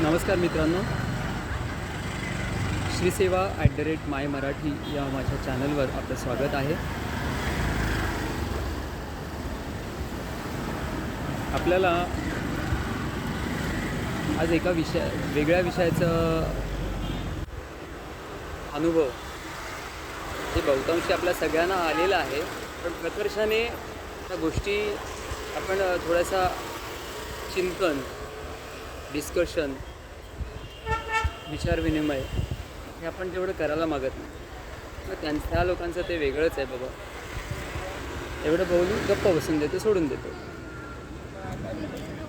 नमस्कार मित्रांनो. Shriseva at the rate my Marathi या माझ्या चॅनलवर आपलं स्वागत आहे. आपल्याला आज एका विषय वेगळ्या विषयाचं अनुभव जे बहुतांशी आपल्या सगळ्यांना आलेलं आहे. पण प्रकर्षाने त्या गोष्टी आपण थोडासा चिंतन डिस्कशन विचारविनिमय हे आपण तेवढं करायला मागत नाही. मग त्यां त्या लोकांचं ते वेगळंच आहे बाबा. एवढं बोलून गप्प बसून देतो सोडून देतो.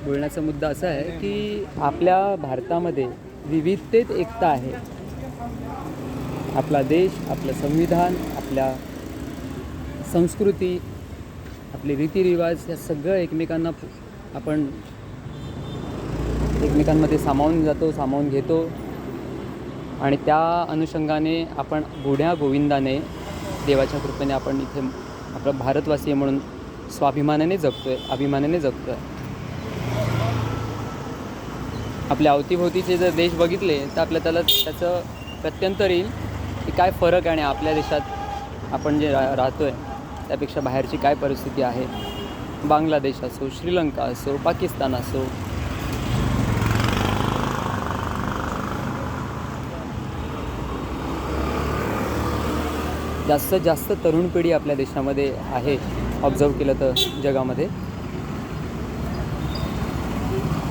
बोलण्याचा मुद्दा असा आहे की आपल्या भारतामध्ये विविधतेत एकता आहे. आपला देश आपलं संविधान आपल्या संस्कृती आपले रीतिरिवाज या सगळं एकमेकांना आपण एकमेकांमध्ये सामावून जातो सामावून घेतो. आणि त्या अनुषंगाने आपण गुढ्या गोविंदाने देवाच्या कृपेने आपण इथे आपलं भारतवासी म्हणून स्वाभिमानाने जगतो आहे अभिमानाने जगतो आहे आपल्या अवतीभोवतीचे जर देश बघितले तर आपल्या त्याला त्याचं प्रत्यंतर येईल की काय फरक आहे आणि आपल्या देशात आपण जे रा राहतो आहे त्यापेक्षा बाहेरची काय परिस्थिती आहे? बांगलादेश असो श्रीलंका असो पाकिस्तान असो जास्तीत जास्त तरुण पिढी आपल्या देशामध्ये आहे ऑब्झर्व केलं तर जगामध्ये.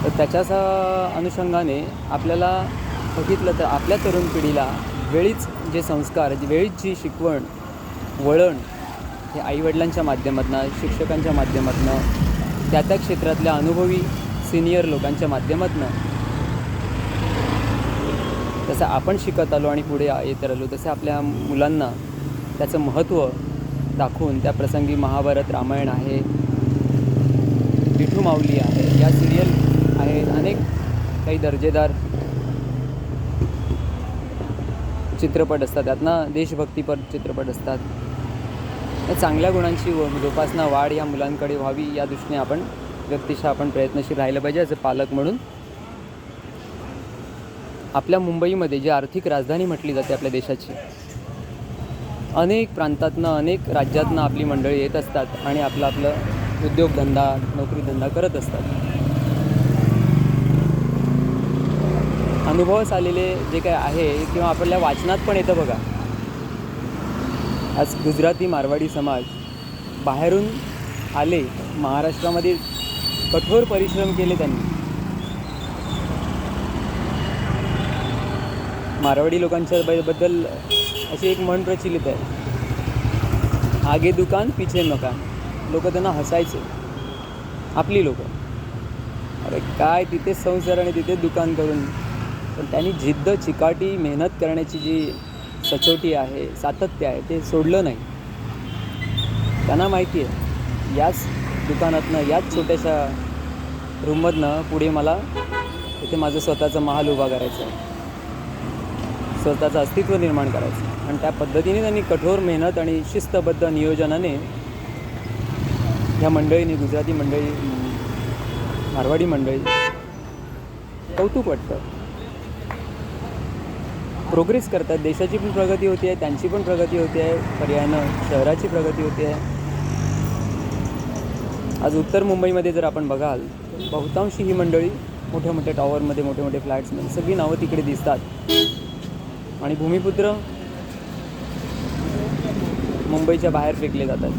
तर त्याच्याच अनुषंगाने आपल्याला बघितलं तर आपल्या तरुण पिढीला वेळीच जे संस्कार वेळीच जी शिकवण वळण हे आईवडिलांच्या माध्यमातून शिक्षकांच्या माध्यमातून त्या त्या क्षेत्रातल्या अनुभवी सिनियर लोकांच्या माध्यमातून जसं आपण शिकत आलो आणि पुढे येत राहिलो तसं आपल्या मुलांना त्याचं महत्त्व दाखवून त्या प्रसंगी महाभारत रामायण आहे विठू माऊली आहे या सिरियल आहेत अनेक काही दर्जेदार चित्रपट असतात. त्यातनं देशभक्तीपर चित्रपट असतात. या चांगल्या गुणांची व जोपासना वाढ या मुलांकडे व्हावी या दृष्टीने आपण व्यक्तिशः आपण प्रयत्नशील राहिलं पाहिजे ॲज अ पालक म्हणून. आपल्या मुंबईमध्ये जी आर्थिक राजधानी म्हटली जाते आपल्या देशाची अनेक प्रांतातनं अनेक राज्यातनं आपली मंडळी येत असतात आणि आपलं आपलं उद्योगधंदा नोकरीधंदा करत असतात. अनुभवास आलेले जे काय आहे किंवा आपल्या वाचनात पण येतं बघा. आज गुजराती मारवाडी समाज बाहेरून आले महाराष्ट्रामध्ये कठोर परिश्रम केले त्यांनी. मारवाडी लोकांच्या बद्दल अशी एक म्हण प्रचलित आहे. आगे दुकान पिछे मकान. लोक त्यांना हसायचे. आपली लोक. अरे काय तिथे संसार आणि तिथे दुकान करून. पण त्यांनी जिद्द चिकाटी मेहनत करण्याची जी सचोटी आहे सातत्य आहे ते सोडलं नाही. त्यांना माहिती आहे याच दुकानातनं याच छोट्याशा रूममधनं पुढे मला इथे माझं स्वतःचं महाल उभा करायचं आहे. स्वतःचं अस्तित्व निर्माण करायचं. आणि त्या पद्धतीने त्यांनी कठोर मेहनत आणि शिस्तबद्ध नियोजनाने ह्या मंडळीने गुजराती मंडळी मारवाडी मंडळी कौतुक वाटतं. प्रोग्रेस करतात. देशाची पण प्रगती होते आहे त्यांची पण प्रगती होते आहे पर्यायानं शहराची प्रगती होते आहे आज उत्तर मुंबईमध्ये जर आपण बघाल बहुतांशी ही मंडळी मोठ्या मोठ्या टॉवरमध्ये मोठे मोठे फ्लॅट्समध्ये सगळी नावं तिकडे दिसतात. आणि भूमिपुत्र मुंबईच्या बाहेर फेकले जातात.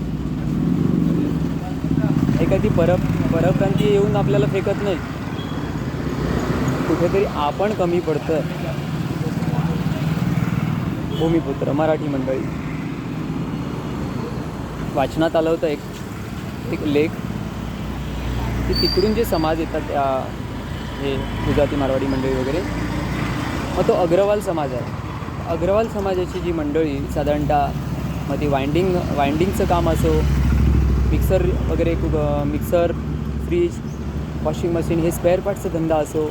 एखादी परप परप्रांतीय येऊन आपल्याला फेकत नाही कुठेतरी आपण कमी पडतं भूमिपुत्र मराठी मंडळी. वाचनात आलं होतं एक एक लेख. की तिकडून जे समाज येतात त्या हे गुजराती मारवाडी मंडळी वगैरे मग तो अग्रवाल समाज आहे. अग्रवाल समाजाची जी मंडळी साधारणतः मग ती वाइंडिंग वाइंडिंगचं काम असो मिक्सर वगैरे cook mixer fridge washing machine हे स्पेअर पार्टचा धंदा असो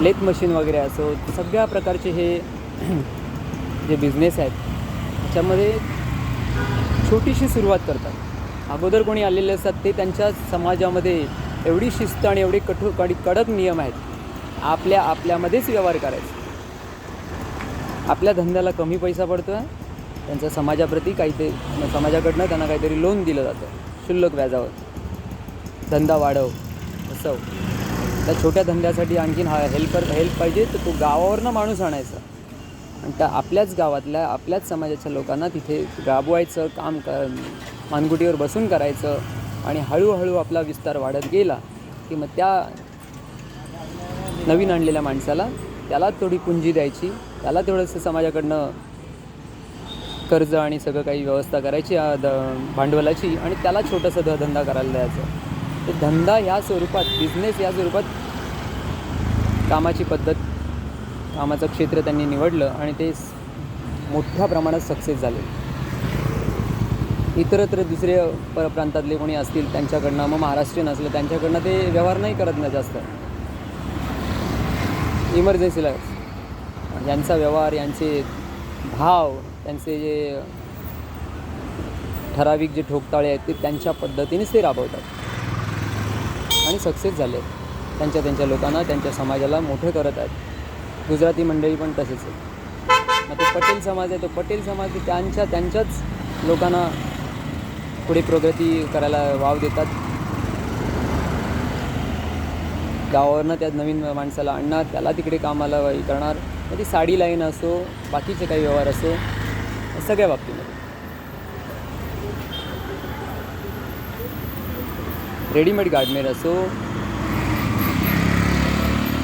लेथ मशीन वगैरे असो सगळ्या प्रकारचे हे जे बिझनेस आहेत त्याच्यामध्ये छोटीशी सुरुवात करतात. अगोदर कोणी आलेले असतात ते त्यांच्या समाजामध्ये एवढी शिस्त आणि एवढी कठोर कडी कडक नियम आहेत आपल्या आपल्यामध्येच व्यवहार करायचा. आपल्या धंद्याला कमी पैसा पडतो आहे त्यांच्या समाजाप्रती काहीतरी समाजाकडनं त्यांना काहीतरी लोन दिलं जातं शुल्लक व्याजावर. धंदा वाढव असं. त्या छोट्या धंद्यासाठी आणखीन हा हेल्पर हेल्प पाहिजे तर तो गावावरनं माणूस आणायचा. आणि त्या आपल्याच गावातल्या आपल्याच समाजाच्या लोकांना तिथे राबवायचं काम क मानगुटीवर बसून करायचं आणि हळूहळू आपला विस्तार वाढत गेला की मग त्या नवीन आणलेल्या माणसाला त्याला थोडी पुंजी द्यायची त्याला तेवढंसं समाजाकडनं कर्ज आणि सगळं काही व्यवस्था करायची द भांडवलाची आणि त्याला छोटंसं ध धंदा करायला द्यायचं. तर धंदा ह्या स्वरूपात बिझनेस या स्वरूपात कामाची पद्धत कामाचं क्षेत्र त्यांनी निवडलं आणि ते मोठ्या प्रमाणात सक्सेस झाले. इतरत्र दुसरे परप्रांतातले कोणी असतील त्यांच्याकडनं मग महाराष्ट्रीयन असलं त्यांच्याकडनं ते व्यवहार नाही करत ना जास्त. इमर्जन्सीला यांचा व्यवहार यांचे भाव त्यांचे जे ठराविक जे ठोकताळे आहेत ते त्यांच्या पद्धतीनेच ते राबवतात. आणि सक्सेस झाले त्यांच्या त्यांच्या लोकांना त्यांच्या समाजाला मोठं करत आहेत. गुजराती मंडळी पण तसेच आहे मग ते पटेल समाज आहे तो पटेल समाज त्यांच्या त्यांच्याच लोकांना पुढे प्रगती करायला वाव देतात. गावावरनं त्या नवीन माणसाला आणणार त्याला तिकडे कामाला वाई करणार. मग ती साडी लाईन असो बाकीचे काही व्यवहार असो सगळ्या बाबतीमध्ये. रेडीमेड गार्डमेर असो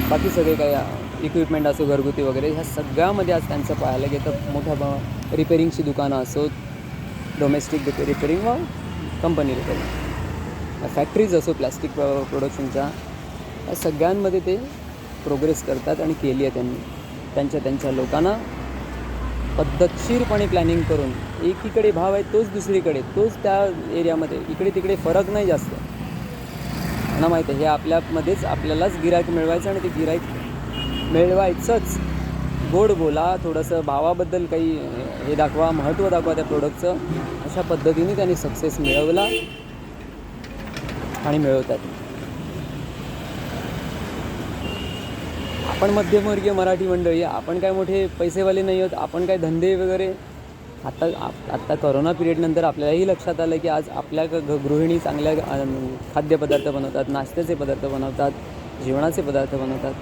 बाकी सगळे काही इक्विपमेंट असो घरगुती वगैरे ह्या सगळ्यामध्ये आज त्यांचं पाहायला गेलं मोठ्या ब- रिपेरिंगची दुकानं असो डोमेस्टिक रिपेरिंग व कंपनी रिपेरिंग फॅक्टरीज असो प्लॅस्टिक प्रोडक्शनच्या या सगळ्यांमध्ये ते प्रोग्रेस करतात आणि केली आहे त्यांनी. त्यांच्या त्यांच्या लोकांना पद्धतशीरपणे प्लॅनिंग करून एकीकडे भाव आहे तोच दुसरीकडे तोच त्या एरियामध्ये इकडे तिकडे फरक नाही जास्त. ना माहीत आहे हे आपल्यामध्येच आपल्यालाच गिरायक मिळवायचं आणि ते गिरायक मिळवायचंच. गोड बोला थोडंसं भावाबद्दल काही हे दाखवा महत्त्व दाखवा त्या प्रोडक्टचं अशा पद्धतीने त्यांनी सक्सेस मिळवला आणि मिळवतात. आपण मध्यमवर्गीय मराठी मंडळी आपण काय मोठे पैसेवाले नाही आहोत आपण काय धंदे वगैरे? आत्ता आप- आत्ता करोना पिरियडनंतर आपल्यालाही लक्षात आलं की आज आपल्या ग- गृहिणी चांगल्या खाद्यपदार्थ बनवतात नाश्त्याचे पदार्थ बनवतात जेवणाचे पदार्थ बनवतात.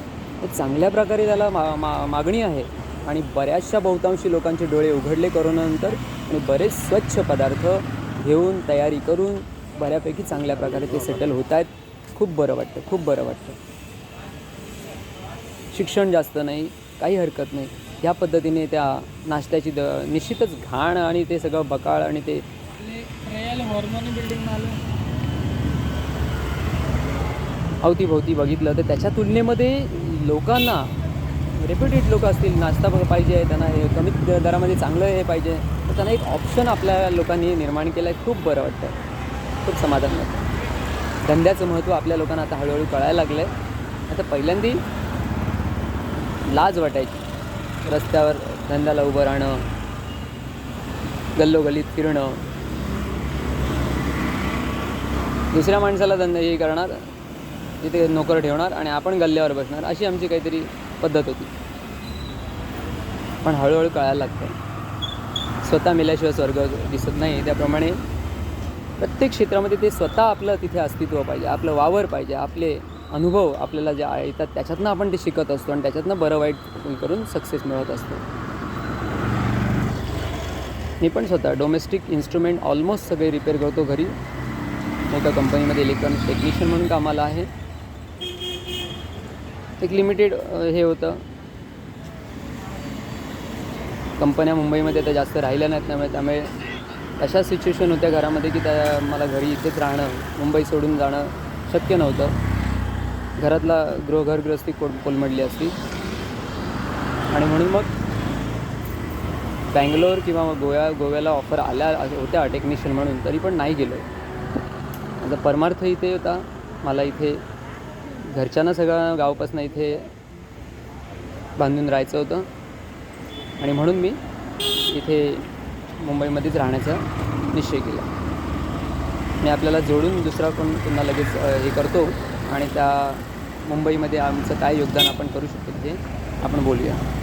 तर चांगल्या प्रकारे त्याला मा मा मागणी आहे. आणि बऱ्याचशा बहुतांशी लोकांचे डोळे उघडले करोनानंतर आणि बरेच स्वच्छ पदार्थ घेऊन तयारी करून बऱ्यापैकी चांगल्या प्रकारे ते सेटल होत आहेत खूप बरं वाटतं खूप बरं वाटतं. शिक्षण जास्त नाही काही हरकत नाही. ह्या पद्धतीने त्या नाश्त्याची द निश्चितच घाण आणि ते सगळं बकाळ आणि ते हॉर्मोनी बिल्डिंग अवतीभोवती बघितलं तर त्याच्या तुलनेमध्ये लोकांना रेप्युटेड लोक असतील नाश्ता बघ- पाहिजे त्यांना हे कमीत दरामध्ये चांगलं हे पाहिजे तर त्यांना एक ऑप्शन आपल्या लोकांनी निर्माण केलं आहे खूप बरं वाटतं खूप समाधान वाटतं धंद्याचं महत्त्व आपल्या लोकांना आता हळूहळू कळायला लागलं आहे आता पहिल्यांदी लाज वाटायची. रस्त्यावर धंद्याला उभं राहणं गल्लोगल्लीत फिरणं. दुसऱ्या माणसाला धंदा हे करणार तिथे नोकर ठेवणार आणि आपण गल्ल्यावर बसणार अशी आमची काहीतरी पद्धत होती. पण हळूहळू कळायला लागतं. स्वतः मेल्याशिवाय स्वर्ग दिसत नाही. त्याप्रमाणे प्रत्येक क्षेत्रामध्ये ते स्वतः आपलं तिथे अस्तित्व पाहिजे आपलं वावर पाहिजे आपले अनुभव आपल्याला जे आहे येतात त्याच्यातनं आपण ते शिकत असतो आणि त्याच्यातनं बरं वाईट करून सक्सेस मिळवत असतो. मी पण स्वतः डोमेस्टिक इन्स्ट्रुमेंट ऑलमोस्ट सगळे रिपेअर करतो घरी. मोठ्या कंपनीमध्ये इलेक्ट्रॉनिक टेक्निशियन म्हणून कामाला आहे. एक लिमिटेड हे होतं. कंपन्या मुंबईमध्ये त्या जास्त राहिल्या नाहीत त्यामुळे त्यामुळे अशा सिच्युएशन होत्या घरामध्ये की त्या मला घरी इथेच राहणं मुंबई सोडून जाणं शक्य नव्हतं. घरातला गृह कोल कोलमडली असती. आणि म्हणून मग बँगलोर किंवा मग गोव्या गोव्याला ऑफर आल्या होत्या टेक्निशियन म्हणून तरी पण नाही गेलो. माझा परमार्थ इथे होता. मला इथे घरच्यांना सगळं गावापासून इथे बांधून राहायचं होतं. आणि म्हणून मी इथे मुंबईमध्येच राहण्याचा निश्चय केला. मी आपल्याला जोडून दुसरा कोण पुन्हा लगेच हे करतो. आणि त्या मुंबईमध्ये आमचं काय योगदान आपण करू शकतो ते आपण बोलूया.